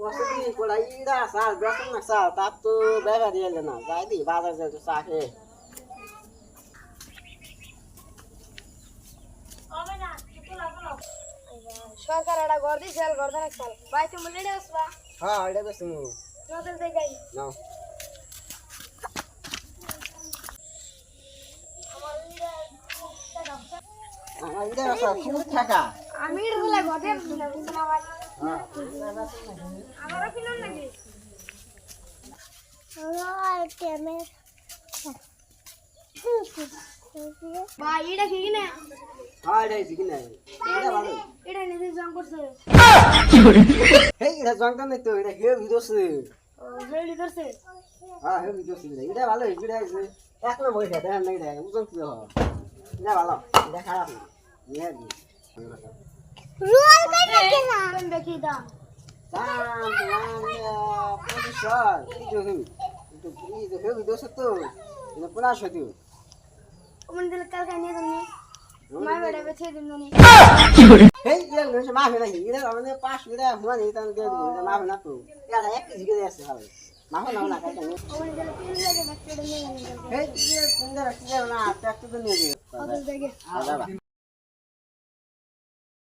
পছন্দ করে ইরা সাল বেতন না সাল তার তো বেড়া দিয়ে না যাই দি বাজার যাই তো খেয়ে সরকার একটা ঘর দিয়েছে ঘর দেন সাল ভাই তুমি লেডে আসবা হ্যাঁ এটা বেশ নতুন দেখাই নাও আমার এটা সব খুব থাকা আমি এটা বলে ঘর দিয়ে দিলাম বুঝছেন এটা কি কিনে নাই এটা ভালো এটা নিজে তো, এটা হেউ ভিডিওছে ও রেডি করছে হ্যাঁ হেউ ভিডিওছে এটা ভালো, এটা আছে। এক নম্বর এটা দেখেন না কি ভালো, এটা খারাপ না। মাফে নাই এটা মানে পাঁচ মিনিট হুয়া নেই তান কে এটা মাফে না তো এক কেজি করে আছে ভালো মাফে না না বাচ্চাটা নিয়ে যাবনি হেই এটা সুন্দর না ট্রাক্টর তো নিয়ে আদা